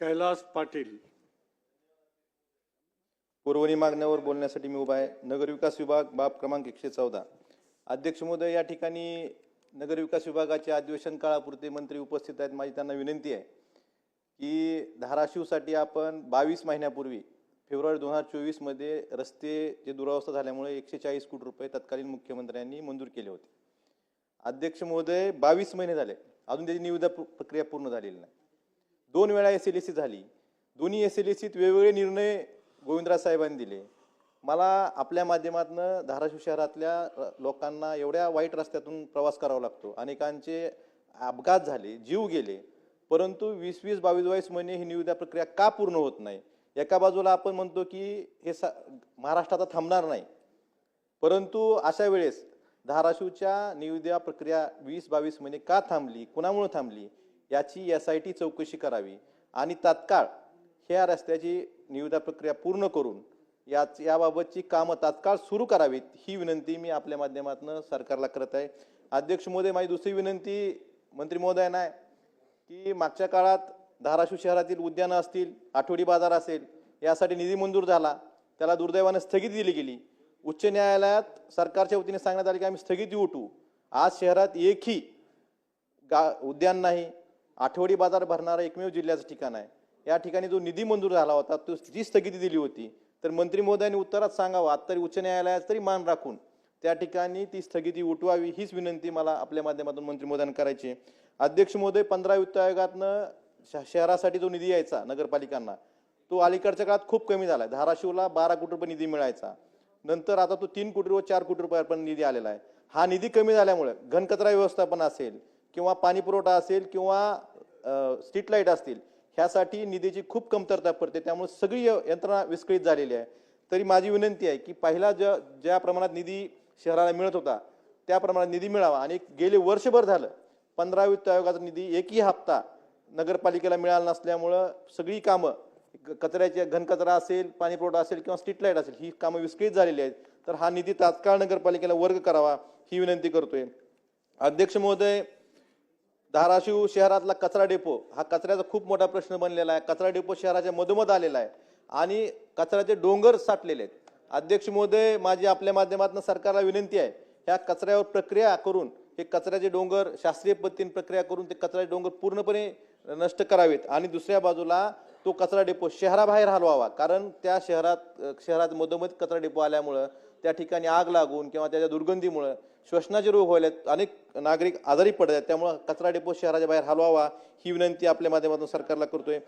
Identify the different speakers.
Speaker 1: कैलास पाटील।
Speaker 2: पुरवणी मागण्यावर बोलण्यासाठी मी उभा आहे. नगरविकास विभाग बाब क्रमांक एकशे चौदा. अध्यक्ष महोदय या ठिकाणी नगरविकास विभागाचे अधिवेशन काळापुरते मंत्री उपस्थित आहेत माझी त्यांना विनंती आहे की धाराशिवसाठी आपण बावीस महिन्यापूर्वी फेब्रुवारी दोन हजार चोवीसमध्ये रस्ते जे दुरावस्था झाल्यामुळे एकशे चाळीस कोटी रुपये तत्कालीन मुख्यमंत्र्यांनी मंजूर केले होते. अध्यक्ष महोदय बावीस महिने झाले. अजून त्याची निविदा प्रक्रिया पूर्ण झालेली नाही. दोन वेळा एस एल झाली. दोन्ही एस एल वेगवेगळे निर्णय गोविंदराज साहेबांनी दिले. मला आपल्या माध्यमातून धाराशिव शहरातल्या लोकांना एवढ्या वाईट रस्त्यातून प्रवास करावा लागतो. अनेकांचे अपघात झाले जीव गेले. परंतु वीस वीस बावीस बावीस महिने ही निविदा प्रक्रिया का पूर्ण होत नाही? एका बाजूला आपण म्हणतो की हे सा महाराष्ट्र आता थांबणार नाही. परंतु अशा वेळेस धाराशिवच्या निविदा प्रक्रिया वीस बावीस महिने का थांबली? कुणामुळे थांबली? याची एस आय टी चौकशी करावी आणि तात्काळ ह्या रस्त्याची निविदा प्रक्रिया पूर्ण करून याच याबाबतची कामं तात्काळ सुरू करावीत ही विनंती मी आपल्या माध्यमातून सरकारला करत आहे. अध्यक्ष महोदय माझी दुसरी विनंती मंत्री महोदयांना आहे की मागच्या काळात धाराशिव शहरातील उद्यानं असतील आठवडी बाजार असेल यासाठी निधी मंजूर झाला त्याला दुर्दैवानं स्थगिती दिली गेली. उच्च न्यायालयात सरकारच्या वतीने सांगण्यात आले की आम्ही स्थगिती उठू आज शहरात एकही गा उद्यान नाही आठवडी बाजार भरणारं एकमेव जिल्ह्याचं ठिकाण आहे. या ठिकाणी जो निधी मंजूर झाला होता तो जी स्थगिती दिली होती तर मंत्री महोदयांनी उत्तरात सांगावं आता तरी उच्च न्यायालयात तरी मान राखून त्या ठिकाणी ती स्थगिती उठवावी हीच विनंती मला आपल्या माध्यमातून मंत्री महोदयांना करायची अध्यक्ष महोदय पंधरा वित्त आयोगातनं श- शहरासाठी जो निधी यायचा नगरपालिकांना तो अलीकडच्या काळात खूप कमी झाला आहे धाराशिवला बारा कोटी रुपये निधी मिळायचा. नंतर आता तो तीन कोटी व चार कोटी रुपयापर्यंत निधी आलेला आहे. हा निधी कमी झाल्यामुळे घनकचरा व्यवस्थापन असेल किंवा पाणी पुरवठा असेल किंवा स्ट्रीट लाइट असतील ह्यासाठी निधीची खूप कमतरता पडते. त्यामुळे सगळी यंत्रणा विस्कळीत झालेली आहे. तरी माझी विनंती आहे की पहिला ज्या ज्या प्रमाणात निधी शहराला मिळत होता त्या प्रमाणात निधी मिळावा. आणि गेले वर्षभर झालं पंधरा वित्त आयोगाचा निधी एकही हप्ता नगरपालिकेला मिळाला नसल्यामुळं सगळी कामं क- कचऱ्याचे घनकचरा असेल पाणीपुरवठा असेल किंवा स्ट्रीट लाइट असेल ही कामं विस्कळीत झालेली आहेत. तर हा निधी तात्काळ नगरपालिकेला वर्ग करावा ही विनंती करतोय. अध्यक्ष महोदय धाराशिव शहरातला कचरा डेपो हा कचऱ्याचा खूप मोठा प्रश्न बनलेला आहे. कचरा डेपो शहराच्या मधोमध आलेला आहे. आणि कचऱ्याचे डोंगर साठलेले आहेत. अध्यक्ष महोदय माझी आपल्या माध्यमातून सरकारला विनंती आहे ह्या कचऱ्यावर प्रक्रिया करून हे कचऱ्याचे डोंगर शास्त्रीय पद्धतीने प्रक्रिया करून ते कचऱ्याचे डोंगर पूर्णपणे नष्ट करावेत. आणि दुसऱ्या बाजूला तो कचरा डेपो शहराबाहेर हलवावा. कारण त्या शहरात शहरात मधोमध कचरा डेपो आल्यामुळं त्या ठिकाणी आग लागून किंवा त्याच्या दुर्गंधीमुळं श्वसनाचे रोग व्हायला अनेक नागरिक आजारी पडत आहेत त्यामुळं कचरा डेपो शहराच्या बाहेर हलवावा ही विनंती आपल्या माध्यमातून सरकारला करतोय.